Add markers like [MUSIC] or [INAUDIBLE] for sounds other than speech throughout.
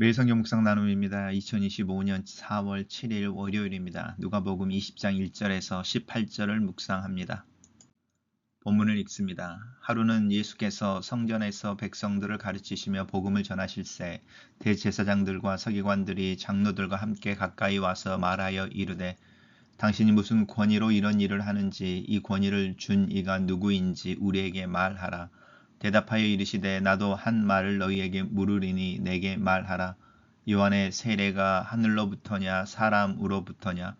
매일 성경 묵상 나눔입니다. 2025년 4월 7일 월요일입니다. 누가복음 20장 1절에서 18절을 묵상합니다. 본문을 읽습니다. 하루는 예수께서 성전에서 백성들을 가르치시며 복음을 전하실새 대제사장들과 서기관들이 장로들과 함께 가까이 와서 말하여 이르되 당신이 무슨 권위로 이런 일을 하는지 이 권위를 준 이가 누구인지 우리에게 말하라. 대답하여 이르시되 나도 한 말을 너희에게 물으리니 내게 말하라. 요한의 세례가 하늘로부터냐 사람으로부터냐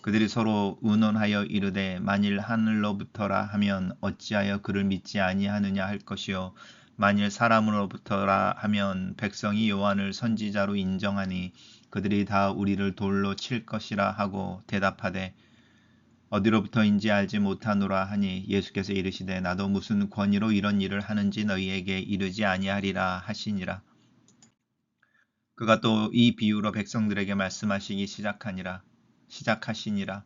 그들이 서로 의논하여 이르되 만일 하늘로부터라 하면 어찌하여 그를 믿지 아니하느냐 할 것이요 만일 사람으로부터라 하면 백성이 요한을 선지자로 인정하니 그들이 다 우리를 돌로 칠 것이라 하고 대답하되 어디로부터인지 알지 못하노라 하니 예수께서 이르시되 나도 무슨 권위로 이런 일을 하는지 너희에게 이르지 아니하리라 하시니라. 그가 또 이 비유로 백성들에게 말씀하시기 시작하니라 시작하시니라.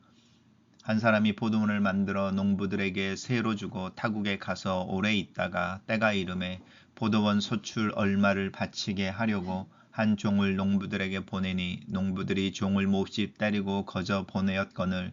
한 사람이 포도원을 만들어 농부들에게 새로 주고 타국에 가서 오래 있다가 때가 이름에 포도원 소출 얼마를 바치게 하려고 한 종을 농부들에게 보내니 농부들이 종을 몹시 때리고 거저 보내었거늘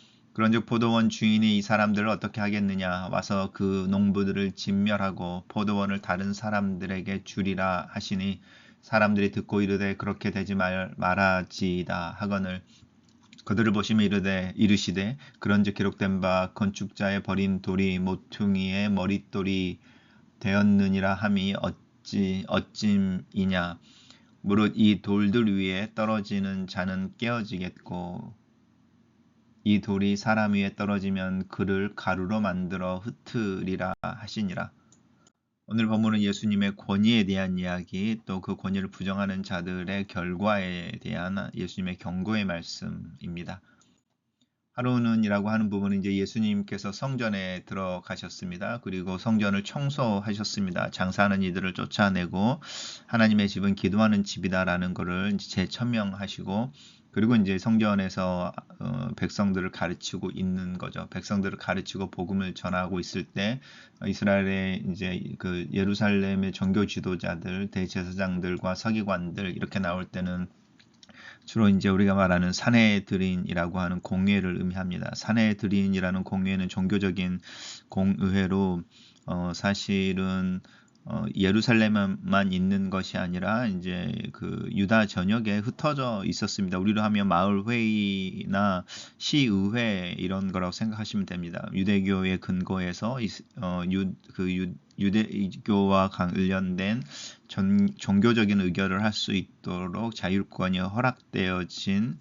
그런즉 포도원 주인이 이 사람들을 어떻게 하겠느냐? 와서 그 농부들을 진멸하고 포도원을 다른 사람들에게 주리라 하시니 사람들이 듣고 이르되 그렇게 되지 말, 말하지이다 하거늘 그들을 보시며 이르되 이르시되 그런즉 기록된 바 건축자의 버린 돌이 모퉁이의 머릿돌이 되었느니라 함이 어찌 어찜이냐? 무릇 이 돌들 위에 떨어지는 자는 깨어지겠고 이 돌이 사람 위에 떨어지면 그를 가루로 만들어 흩으리라 하시니라. 오늘 본문은 예수님의 권위에 대한 이야기, 또 그 권위를 부정하는 자들의 결과에 대한 예수님의 경고의 말씀입니다. 하루는이라고 하는 부분은 이제 예수님께서 성전에 들어가셨습니다. 그리고 성전을 청소하셨습니다. 장사하는 이들을 쫓아내고 하나님의 집은 기도하는 집이다라는 것을 재천명하시고 그리고 이제 성전에서 어, 백성들을 가르치고 있는 거죠. 백성들을 가르치고 복음을 전하고 있을 때 이스라엘의 이제 그 예루살렘의 종교 지도자들, 대제사장들과 서기관들 이렇게 나올 때는 주로 이제 우리가 말하는 사내들인이라고 하는 공회를 의미합니다. 사내들인이라는 공회는 종교적인 공의회로 어, 사실은 어, 예루살렘만 있는 것이 아니라 이제 그 유다 전역에 흩어져 있었습니다. 우리로 하면 마을 회의나 시의회 이런 거라고 생각하시면 됩니다. 유대교의 근거에서 어, 유, 그 유, 유대교와 관련된 전, 종교적인 의결을 할 수 있도록 자율권이 허락되어진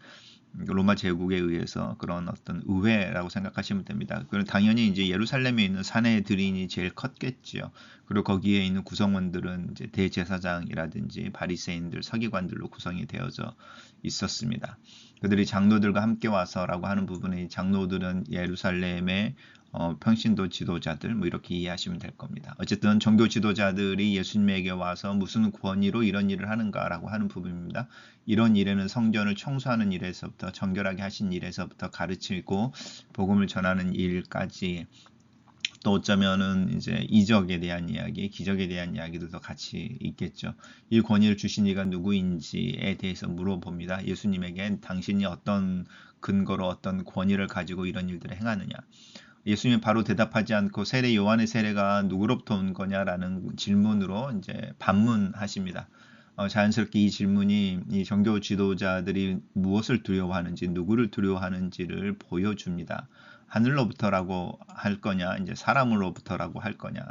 로마 제국에 의해서 그런 어떤 의회라고 생각하시면 됩니다. 그럼 당연히 이제 예루살렘에 있는 사내들인이 제일 컸겠지요. 그리고 거기에 있는 구성원들은 이제 대제사장이라든지 바리새인들, 서기관들로 구성이 되어져 있었습니다. 그들이 장로들과 함께 와서라고 하는 부분에 장로들은 예루살렘의 어, 평신도 지도자들 뭐 이렇게 이해하시면 될 겁니다. 어쨌든 종교 지도자들이 예수님에게 와서 무슨 권위로 이런 일을 하는가라고 하는 부분입니다. 이런 일에는 성전을 청소하는 일에서부터 정결하게 하신 일에서부터 가르치고 복음을 전하는 일까지 또 어쩌면은 이제 이적에 대한 이야기, 기적에 대한 이야기도 더 같이 있겠죠. 이 권위를 주신 이가 누구인지에 대해서 물어봅니다. 예수님에게 당신이 어떤 근거로 어떤 권위를 가지고 이런 일들을 행하느냐. 예수님이 바로 대답하지 않고 세례 요한의 세례가 누구로부터 온 거냐라는 질문으로 이제 반문하십니다. 어, 자연스럽게 이 질문이 이 종교 지도자들이 무엇을 두려워하는지 누구를 두려워하는지를 보여줍니다. 하늘로부터라고 할 거냐, 이제 사람으로부터라고 할 거냐.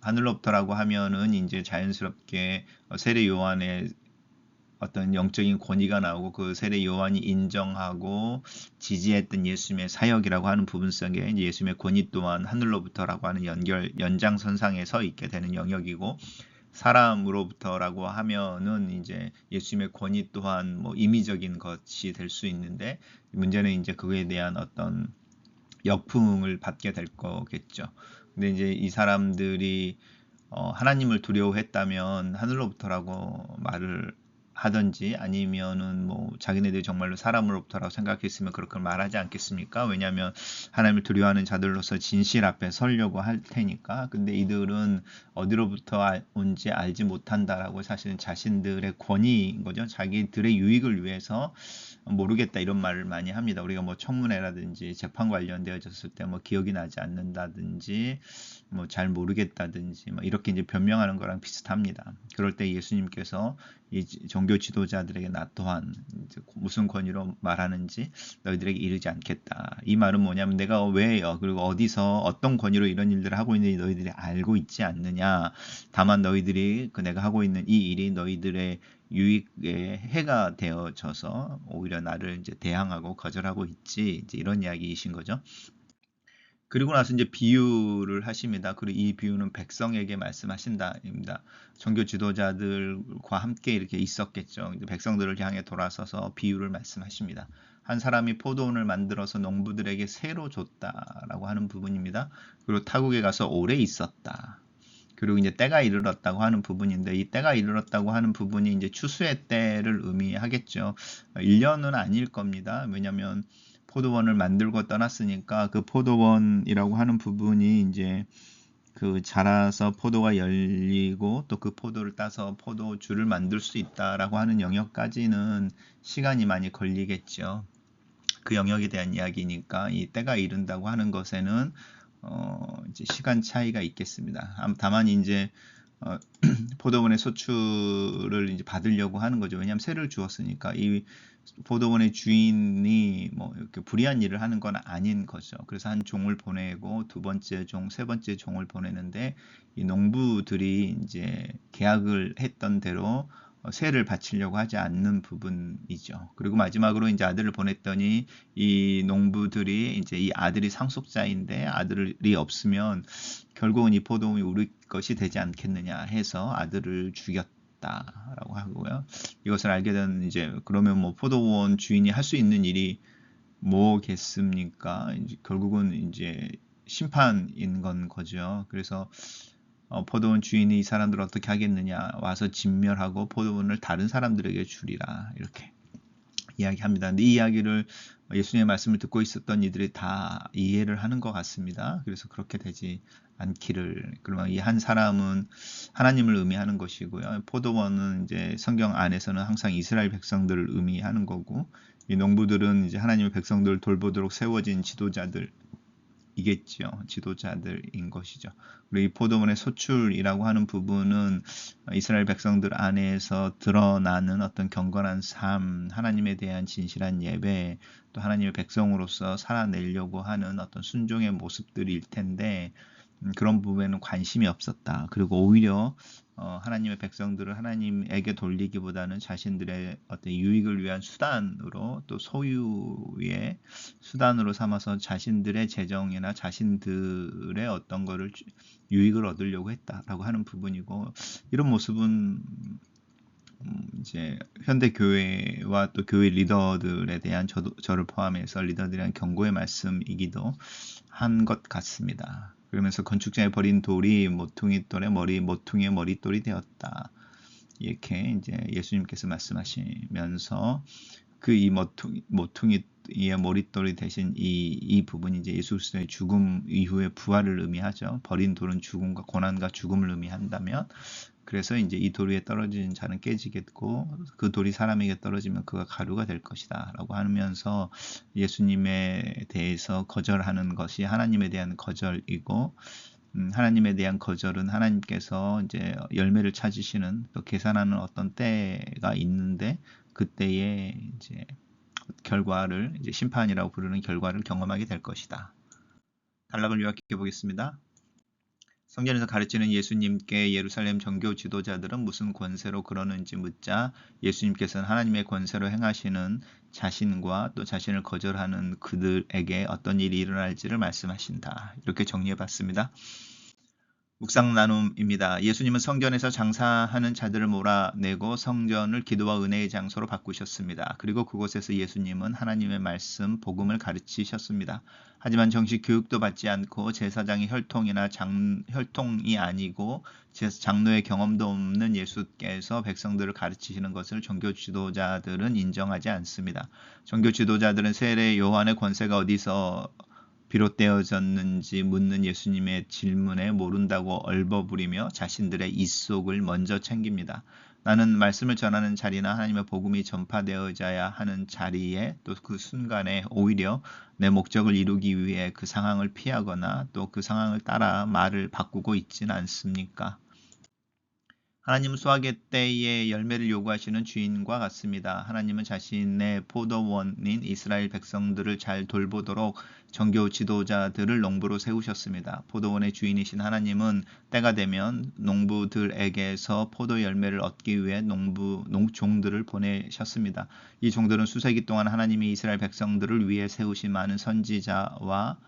하늘로부터라고 하면은 이제 자연스럽게 세례 요한의 어떤 영적인 권위가 나오고 그 세례 요한이 인정하고 지지했던 예수님의 사역이라고 하는 부분 속에 예수님의 권위 또한 하늘로부터라고 하는 연결 연장선상에 서 있게 되는 영역이고 사람으로부터라고 하면은 이제 예수님의 권위 또한 뭐 임의적인 것이 될 수 있는데 문제는 이제 그거에 대한 어떤 역풍을 받게 될 거겠죠. 근데 이제 이 사람들이 어, 하나님을 두려워했다면 하늘로부터라고 말을 하든지 아니면은 뭐 자기네들이 정말로 사람으로부터라고 생각했으면 그렇게 말하지 않겠습니까? 왜냐하면 하나님을 두려워하는 자들로서 진실 앞에 서려고 할 테니까. 근데 이들은 어디로부터 온지 알지 못한다라고 사실은 자신들의 권위인 거죠. 자기들의 유익을 위해서 모르겠다 이런 말을 많이 합니다. 우리가 뭐 청문회라든지 재판 관련되어졌을 때 뭐 기억이 나지 않는다든지 뭐 잘 모르겠다든지 뭐 이렇게 이제 변명하는 거랑 비슷합니다. 그럴 때 예수님께서 이 종교 지도자들에게 나 또한 무슨 권위로 말하는지 너희들에게 이르지 않겠다. 이 말은 뭐냐면 내가 왜요? 그리고 어디서 어떤 권위로 이런 일들을 하고 있는지 너희들이 알고 있지 않느냐. 다만 너희들이 그 내가 하고 있는 이 일이 너희들의 유익에 해가 되어져서 오히려 나를 이제 대항하고 거절하고 있지. 이제 이런 이야기이신 거죠. 그리고 나서 이제 비유를 하십니다. 그리고 이 비유는 백성에게 말씀하신다입니다. 종교 지도자들과 함께 이렇게 있었겠죠. 백성들을 향해 돌아서서 비유를 말씀하십니다. 한 사람이 포도원을 만들어서 농부들에게 새로 줬다라고 하는 부분입니다. 그리고 타국에 가서 오래 있었다. 그리고 이제 때가 이르렀다고 하는 부분인데 이 때가 이르렀다고 하는 부분이 이제 추수의 때를 의미하겠죠. 1년은 아닐 겁니다. 왜냐하면 포도원을 만들고 떠났으니까 그 포도원이라고 하는 부분이 이제 그 자라서 포도가 열리고 또 그 포도를 따서 포도주를 만들 수 있다라고 하는 영역까지는 시간이 많이 걸리겠죠. 그 영역에 대한 이야기니까 이 때가 이른다고 하는 것에는 어 이제 시간 차이가 있겠습니다. 다만 이제 어, [CLEARS THROAT] 포도원의 소출을 이제 받으려고 하는 거죠. 왜냐하면 세를 주었으니까 이 포도원의 주인이 뭐 이렇게 불의한 일을 하는 건 아닌 거죠. 그래서 한 종을 보내고 두 번째 종, 세 번째 종을 보내는데 이 농부들이 이제 계약을 했던 대로 세를 바치려고 하지 않는 부분이죠. 그리고 마지막으로 이제 아들을 보냈더니 이 농부들이 이제 이 아들이 상속자인데 아들이 없으면 결국은 이 포도원이 우리 것이 되지 않겠느냐 해서 아들을 죽였다라고 하고요. 이것을 알게 된 이제 그러면 뭐 포도원 주인이 할 수 있는 일이 뭐겠습니까? 이제 결국은 이제 심판인 건 거죠. 그래서 어, 포도원 주인이 이 사람들을 어떻게 하겠느냐 와서 진멸하고 포도원을 다른 사람들에게 주리라 이렇게 이야기합니다. 근데 이 이야기를 예수님의 말씀을 듣고 있었던 이들이 다 이해를 하는 것 같습니다. 그래서 그렇게 되지 않기를 그러면 이 한 사람은 하나님을 의미하는 것이고요. 포도원은 이제 성경 안에서는 항상 이스라엘 백성들을 의미하는 거고 이 농부들은 이제 하나님의 백성들을 돌보도록 세워진 지도자들 이겠죠. 지도자들인 것이죠. 그리고 이 포도원의 소출이라고 하는 부분은 이스라엘 백성들 안에서 드러나는 어떤 경건한 삶, 하나님에 대한 진실한 예배, 또 하나님의 백성으로서 살아내려고 하는 어떤 순종의 모습들일 텐데, 음, 그런 부분에는 관심이 없었다. 그리고 오히려 어, 하나님의 백성들을 하나님에게 돌리기보다는 자신들의 어떤 유익을 위한 수단으로 또 소유의 수단으로 삼아서 자신들의 재정이나 자신들의 어떤 거를 유익을 얻으려고 했다라고 하는 부분이고 이런 모습은 음, 이제 현대 교회와 또 교회 리더들에 대한 저도, 저를 포함해서 리더들에 경고의 말씀이기도 한 것 같습니다. 그러면서 건축자의 버린 돌이 모퉁이 돌의 머리, 모퉁이의 머리돌이 되었다. 이렇게 이제 예수님께서 말씀하시면서 그 이 모퉁이, 모퉁이의 머리돌이 대신 이, 이 부분이 이제 예수 그리스도의 죽음 이후의 부활을 의미하죠. 버린 돌은 죽음과 고난과 죽음을 의미한다면 그래서 이제 이 돌 위에 떨어진 자는 깨지겠고 그 돌이 사람에게 떨어지면 그가 가루가 될 것이다 라고 하면서 예수님에 대해서 거절하는 것이 하나님에 대한 거절이고 음, 하나님에 대한 거절은 하나님께서 이제 열매를 찾으시는 또 계산하는 어떤 때가 있는데 그때에 이제 결과를 이제 심판이라고 부르는 결과를 경험하게 될 것이다. 단락을 요약해 보겠습니다. 성전에서 가르치는 예수님께 예루살렘 정교 지도자들은 무슨 권세로 그러는지 묻자 예수님께서는 하나님의 권세로 행하시는 자신과 또 자신을 거절하는 그들에게 어떤 일이 일어날지를 말씀하신다. 이렇게 정리해 봤습니다. 묵상 나눔입니다. 예수님은 성전에서 장사하는 자들을 몰아내고 성전을 기도와 은혜의 장소로 바꾸셨습니다. 그리고 그곳에서 예수님은 하나님의 말씀, 복음을 가르치셨습니다. 하지만 정식 교육도 받지 않고 제사장의 혈통이나 장, 혈통이 아니고 장로의 경험도 없는 예수께서 백성들을 가르치시는 것을 종교 지도자들은 인정하지 않습니다. 종교 지도자들은 세례 요한의 권세가 어디서 비롯되어졌는지 묻는 예수님의 질문에 모른다고 얼버무리며 자신들의 입속을 먼저 챙깁니다. 나는 말씀을 전하는 자리나 하나님의 복음이 전파되어져야 하는 자리에 또 그 순간에 오히려 내 목적을 이루기 위해 그 상황을 피하거나 또 그 상황을 따라 말을 바꾸고 있지는 않습니까? 하나님은 수확의 때에 열매를 요구하시는 주인과 같습니다. 하나님은 자신의 포도원인 이스라엘 백성들을 잘 돌보도록 정교 지도자들을 농부로 세우셨습니다. 포도원의 주인이신 하나님은 때가 되면 농부들에게서 포도 열매를 얻기 위해 농부 농종들을 보내셨습니다. 이 종들은 수세기 동안 하나님이 이스라엘 백성들을 위해 세우신 많은 선지자와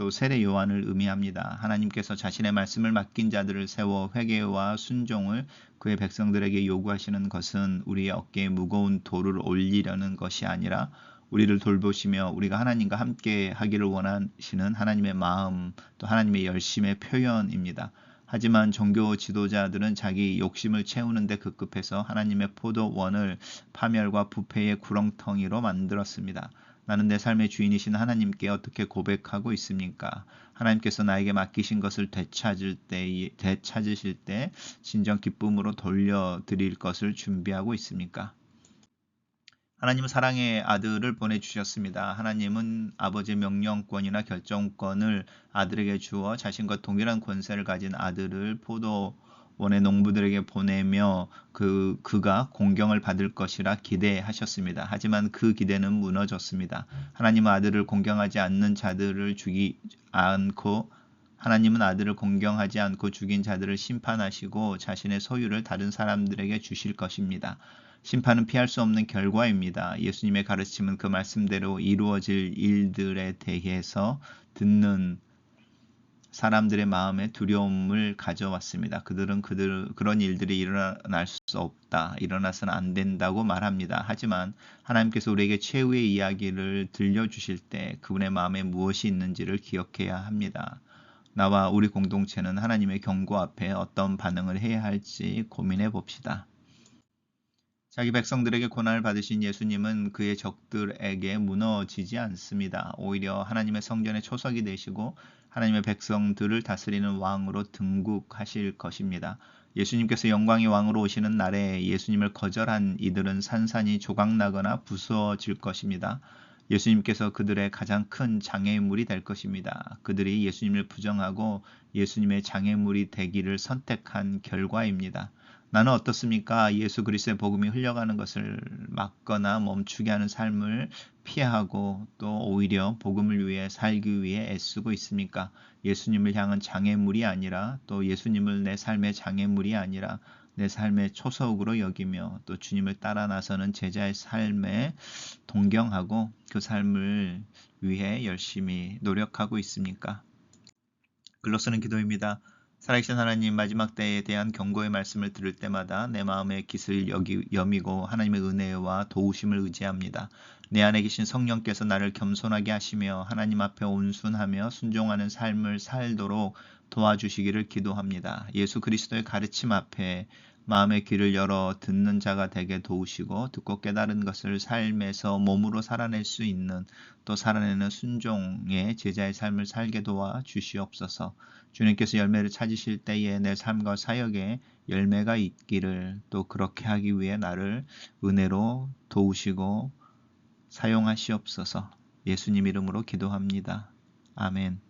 또 세례 요한을 의미합니다. 하나님께서 자신의 말씀을 맡긴 자들을 세워 회개와 순종을 그의 백성들에게 요구하시는 것은 우리의 어깨에 무거운 돌을 올리려는 것이 아니라 우리를 돌보시며 우리가 하나님과 함께 하기를 원하시는 하나님의 마음 또 하나님의 열심의 표현입니다. 하지만 종교 지도자들은 자기 욕심을 채우는데 급급해서 하나님의 포도원을 파멸과 부패의 구렁텅이로 만들었습니다. 나는 내 삶의 주인이신 하나님께 어떻게 고백하고 있습니까? 하나님께서 나에게 맡기신 것을 되찾을 때, 되찾으실 때 진정 기쁨으로 돌려드릴 것을 준비하고 있습니까? 하나님은 사랑의 아들을 보내주셨습니다. 하나님은 아버지의 명령권이나 결정권을 아들에게 주어 자신과 동일한 권세를 가진 아들을 포도 원의 농부들에게 보내며 그 그가 공경을 받을 것이라 기대하셨습니다. 하지만 그 기대는 무너졌습니다. 하나님 아들을 공경하지 않는 자들을 죽이 않고 하나님은 아들을 공경하지 않고 죽인 자들을 심판하시고 자신의 소유를 다른 사람들에게 주실 것입니다. 심판은 피할 수 없는 결과입니다. 예수님의 가르침은 그 말씀대로 이루어질 일들에 대해서 듣는 사람들의 마음에 두려움을 가져왔습니다. 그들은 그들 그런 일들이 일어날 수 없다, 일어나서는 안 된다고 말합니다. 하지만 하나님께서 우리에게 최후의 이야기를 들려 주실 때 그분의 마음에 무엇이 있는지를 기억해야 합니다. 나와 우리 공동체는 하나님의 경고 앞에 어떤 반응을 해야 할지 고민해 봅시다. 자기 백성들에게 고난을 받으신 예수님은 그의 적들에게 무너지지 않습니다. 오히려 하나님의 성전의 초석이 되시고 하나님의 백성들을 다스리는 왕으로 등극하실 것입니다. 예수님께서 영광의 왕으로 오시는 날에 예수님을 거절한 이들은 산산이 조각나거나 부서질 것입니다. 예수님께서 그들의 가장 큰 장애물이 될 것입니다. 그들이 예수님을 부정하고 예수님의 장애물이 되기를 선택한 결과입니다. 나는 어떻습니까? 예수 그리스도의 복음이 흘려가는 것을 막거나 멈추게 하는 삶을 피하고 또 오히려 복음을 위해 살기 위해 애쓰고 있습니까? 예수님을 향한 장애물이 아니라 또 예수님을 내 삶의 장애물이 아니라 내 삶의 초석으로 여기며 또 주님을 따라 나서는 제자의 삶에 동경하고 그 삶을 위해 열심히 노력하고 있습니까? 글로 쓰는 기도입니다. 살아계신 하나님 마지막 때에 대한 경고의 말씀을 들을 때마다 내 마음의 깃을 여기, 여미고 하나님의 은혜와 도우심을 의지합니다. 내 안에 계신 성령께서 나를 겸손하게 하시며 하나님 앞에 온순하며 순종하는 삶을 살도록 도와주시기를 기도합니다. 예수 그리스도의 가르침 앞에 마음의 귀를 열어 듣는 자가 되게 도우시고 듣고 깨달은 것을 삶에서 몸으로 살아낼 수 있는 또 살아내는 순종의 제자의 삶을 살게 도와 주시옵소서. 주님께서 열매를 찾으실 때에 내 삶과 사역에 열매가 있기를 또 그렇게 하기 위해 나를 은혜로 도우시고 사용하시옵소서. 예수님 이름으로 기도합니다. 아멘.